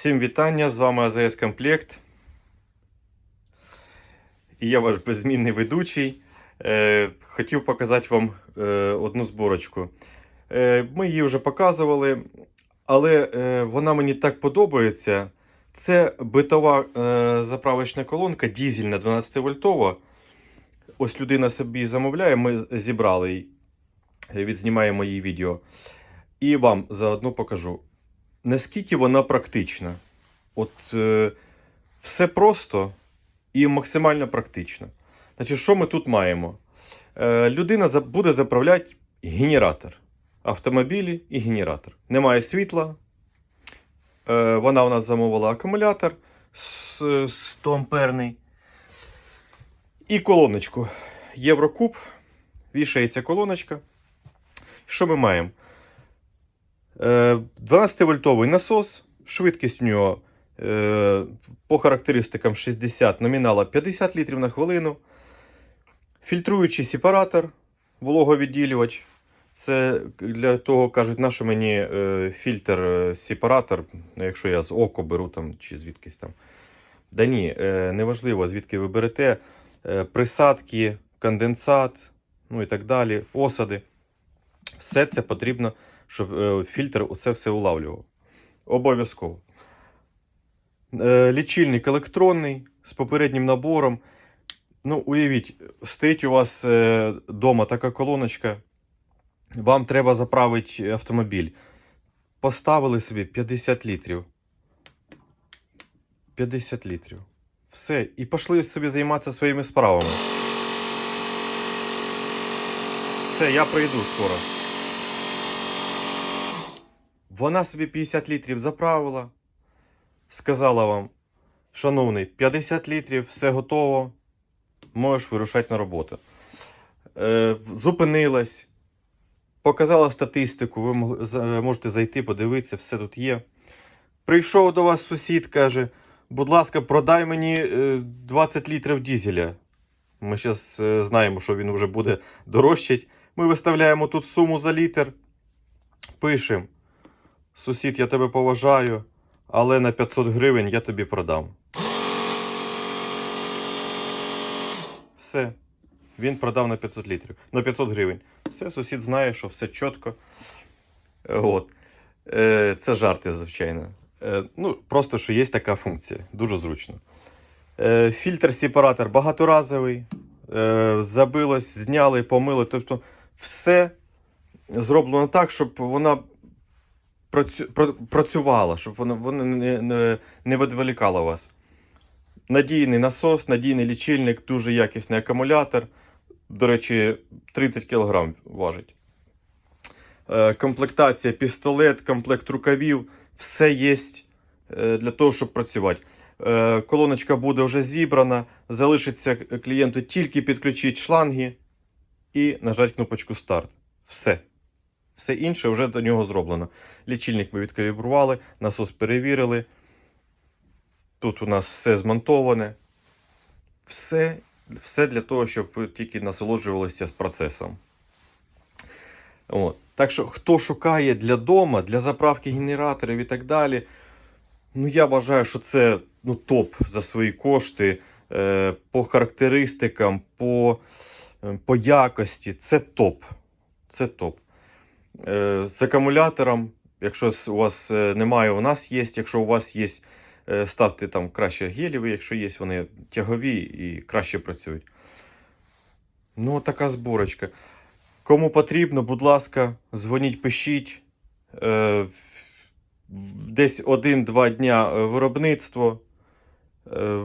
Всім вітання! З вами АЗС Комплект. І я ваш беззмінний ведучий. Е, хотів показати вам е, одну зборочку. Е, ми її вже показували, але вона мені так подобається. Це битова заправочна колонка, дізельна 12 вольтова. Ось людина собі замовляє, ми зібрали її, відзнімаємо її відео. І вам заодно покажу наскільки вона практична. От е, все просто і максимально практично. Значить, що ми тут маємо? Е, людина буде заправляти генератор. Автомобілі і генератор. Немає світла. Е, вона у нас замовила акумулятор 100 амперний. І колоночку. Єврокуб. Вішається колоночка. Що ми маємо? Е, 12-вольтовий насос, швидкість у нього е, по характеристикам 60, номінала 50 літрів на хвилину. Фільтруючий сепаратор, вологовідділювач. Це для того кажуть, на що мені е, фільтр е, сепаратор, ну, якщо я з око беру там, чи звідкись там. Да ні, е, неважливо, звідки ви берете. Е, присадки, конденсат, ну і так далі, осади. Все це потрібно щоб е, фільтр це все улавлював. Обов'язково. Е, лічильник електронний з попереднім набором. Ну, уявіть, стоїть у вас вдома така колоночка. Вам треба заправити автомобіль. Поставили собі 50 літрів. 50 літрів. Все. І пішли собі займатися своїми справами. Все, я прийду скоро. Вона собі 50 літрів заправила. Сказала вам, шановний, 50 літрів, все готово. Можеш вирушати на роботу. Е, зупинилась, показала статистику. Ви можете зайти, подивитися, все тут є. Прийшов до вас сусід, каже: будь ласка, продай мені е, 20 літрів дізеля. Ми зараз знаємо, що він вже буде дорожчать. Ми виставляємо тут суму за літр. Пишемо. Сусід, я тебе поважаю, але на 500 гривень я тобі продам. Все. Він продав на 500 літрів. На 500 гривень. Все, сусід знає, що все чітко. От. Е, Це жарти, звичайно. Е, Ну, просто що є така функція. Дуже зручно. Е, Фільтр сепаратор багаторазовий. Е, Забилось, зняли, помили. Тобто, все зроблено так, щоб вона працювала, щоб вона, вона не, не, не відволікала вас. Надійний насос, надійний лічильник, дуже якісний акумулятор. До речі, 30 кг важить. Е, комплектація, пістолет, комплект рукавів. Все є е, для того, щоб працювати. Е, колоночка буде вже зібрана. Залишиться клієнту тільки підключити шланги і нажати кнопочку старт. Все. Все інше вже до нього зроблено. Лічильник ми відкалібрували, насос перевірили. Тут у нас все змонтоване. Все, все для того, щоб ви тільки насолоджувалися з процесом. От. Так що, хто шукає для дома, для заправки генераторів і так далі, ну я вважаю, що це ну, топ за свої кошти, е, по характеристикам, по, е, по якості. Це топ. Це топ. Е, з акумулятором, якщо у вас е, немає, у нас є. Якщо у вас є, е, ставте там краще гелєві, якщо є, вони тягові і краще працюють. Ну, така зборочка. Кому потрібно, будь ласка, дзвоніть, пишіть. Десь один-два дня виробництво,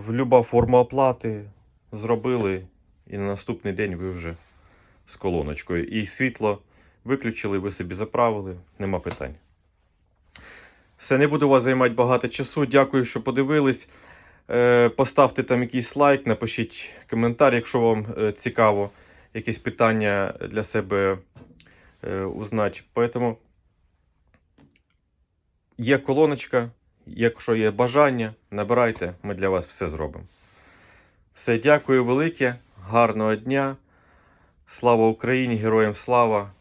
люба форма оплати зробили, і на наступний день ви вже з колоночкою. І світло виключили, ви собі заправили, нема питань. Все, не буду вас займати багато часу. Дякую, що подивились. Е, Поставте там якийсь лайк, напишіть коментар, якщо вам е, цікаво якісь питання для себе е, узнати. Поэтому є колоночка, якщо є бажання, набирайте, ми для вас все зробимо. Все, дякую велике, гарного дня. Слава Україні, героям слава!